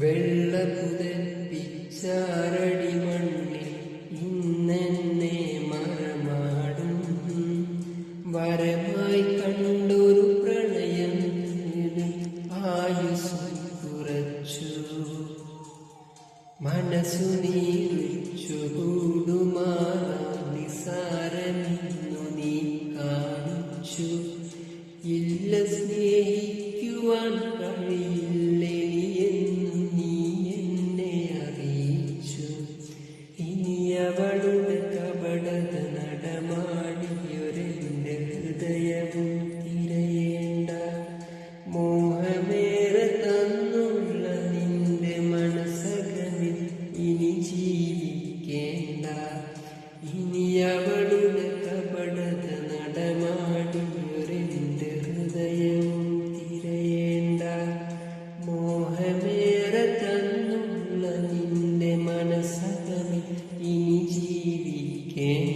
വെള്ള പിച്ചാരടി മണ്ണിൽ ഇന്നെന്നെ മറമാടും. വരമായി കണ്ടൊരു പ്രണയം ആയുസ് കുറച്ചു. മനസ്സു നീറിച്ചു കൂടുമാറാം നിസാരമിന്നു നീ കാണിച്ചു. ഇല്ല സ്നേഹിക്കുവാൻ ജീവിക്കേണ്ട. ഇനി അവളുടെ കപടത നടമാടിയൊരെന്റെ തിരയേണ്ട. മോഹമേറെ തന്നുള്ള നിന്റെ മനസ്സകമി ഇനി ജീവിക്കേണ്ട.